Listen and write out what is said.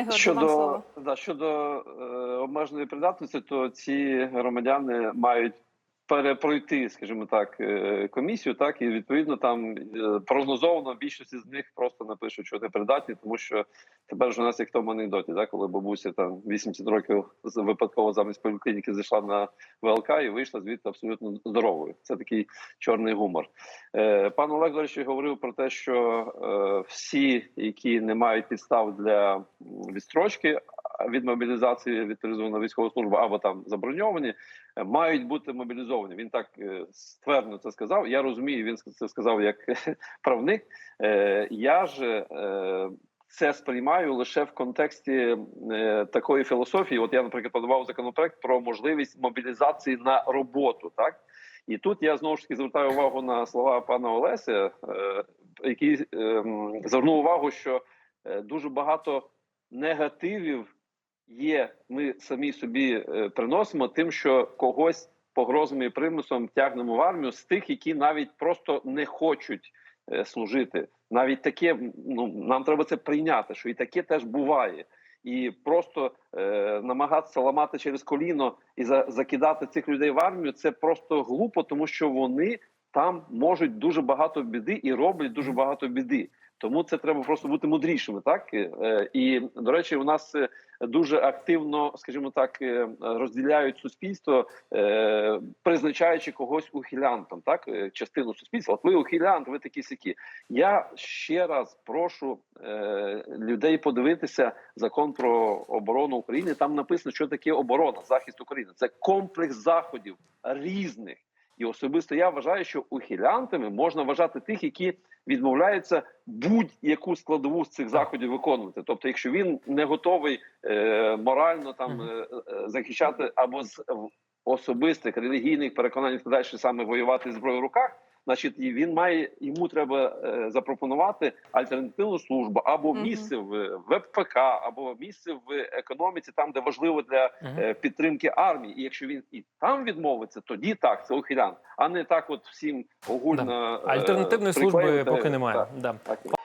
Ігор, Щодо, вам слово. да, щодо е, обмеженої придатності, то ці громадяни мають перепройти, скажімо так, е, комісію, так і відповідно там е, прогнозовано більшості з них просто напишуть, що не придатні, тому що тепер ж у нас як в тому анекдоті, так, коли бабуся там 80 років випадково замість поліклініки зайшла на ВЛК і вийшла звідти абсолютно здоровою. Це такий чорний гумор. Е, Пан Олег, до речі, говорив про те, що всі, які не мають підстав для відстрочки від мобілізації від призову на військову службу або там заброньовані, е, мають бути мобілізовані. Він так е, ствердно це сказав. Я розумію, він це сказав як правник. Е, Я ж це сприймаю лише в контексті такої філософії. От я, наприклад, подавав законопроект про можливість мобілізації на роботу, так. І тут я знову ж таки звертаю увагу на слова пана Олеся, який е, звернув увагу, що дуже багато негативів є. Ми самі собі е, приносимо тим, що когось погрозами і примусом тягнемо в армію з тих, які навіть просто не хочуть е, служити. Навіть таке ну нам треба це прийняти, що і таке теж буває. І просто е, намагатися ламати через коліно і за, закидати цих людей в армію це просто глупо, тому що вони там можуть дуже багато біди і роблять дуже багато біди. Тому це треба просто бути мудрішими, так Е, і до речі, у нас е, дуже активно, скажімо так, е, розділяють суспільство, призначаючи когось ухилянтом, так частину суспільства. От ви ухилянт, ви такі сякі. Я ще раз прошу людей подивитися закон про оборону України. Там написано, що таке оборона, захист України. Це комплекс заходів різних. І особисто я вважаю, що ухилянтами можна вважати тих, які відмовляються будь-яку складову з цих заходів виконувати. Тобто, якщо він не готовий е, морально там е, е, захищати або з особистих релігійних переконань далі саме воювати зброю в руках. Значить, і він має йому треба е, запропонувати альтернативну службу або місце в ВПК, або місце в економіці, там де важливо для е, підтримки армії. І якщо він і там відмовиться, тоді так це ухилян, а не так, от всім огульно да. Альтернативної служби поки немає. Так, Да. так.